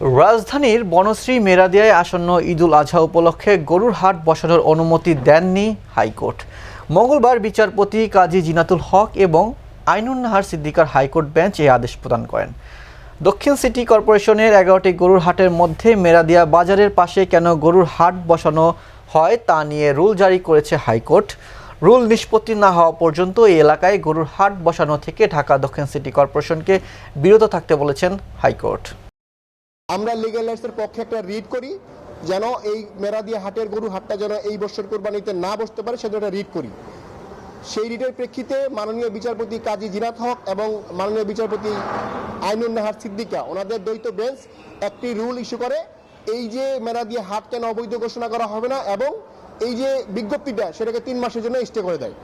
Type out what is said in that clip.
রাজধানীর বনশ্রী মেরাদিয়ায় আসন্ন ঈদুল আজহা উপলক্ষে গরুর হাট বসানোর অনুমতি দেননি হাইকোর্ট। মঙ্গলবার বিচারপতি কাজী জিনাতুল হক এবং আইনুন নাহার সিদ্দিকার হাইকোর্ট বেঞ্চ এই আদেশ প্রদান করেন। দক্ষিণ সিটি কর্পোরেশনের এগারোটি গরুর হাটের মধ্যে মেরাদিয়া বাজারের পাশে কেন গরুর হাট বসানো হয় তা নিয়ে রুল জারি করেছে হাইকোর্ট। রুল নিষ্পত্তি না হওয়া পর্যন্ত এই এলাকায় গরুর হাট বসানো থেকে ঢাকা দক্ষিণ সিটি কর্পোরেশনকে বিরত থাকতে বলেছেন হাইকোর্ট। আমরা লিগ্যাল রাইটসের পক্ষে একটা রিড করি, যেন এই মেরাদিয়া হাটের গরু হাটটা যেন এই বছর কোরবানিতে না বসতে পারে, সেজন্য একটা রিড করি। সেই রিডের প্রেক্ষিতে মাননীয় বিচারপতি কাজী জিনাত হক এবং মাননীয় বিচারপতি আইনুন নাহার সিদ্দিকা, ওনাদের দ্বৈত বেঞ্চ একটি রুল ইস্যু করে, এই যে মেরাদিয়া হাট কেন অবৈধ ঘোষণা করা হবে না এবং এই যে বিজ্ঞপ্তিটা, সেটাকে তিন মাসের জন্য স্টে করে দেয়।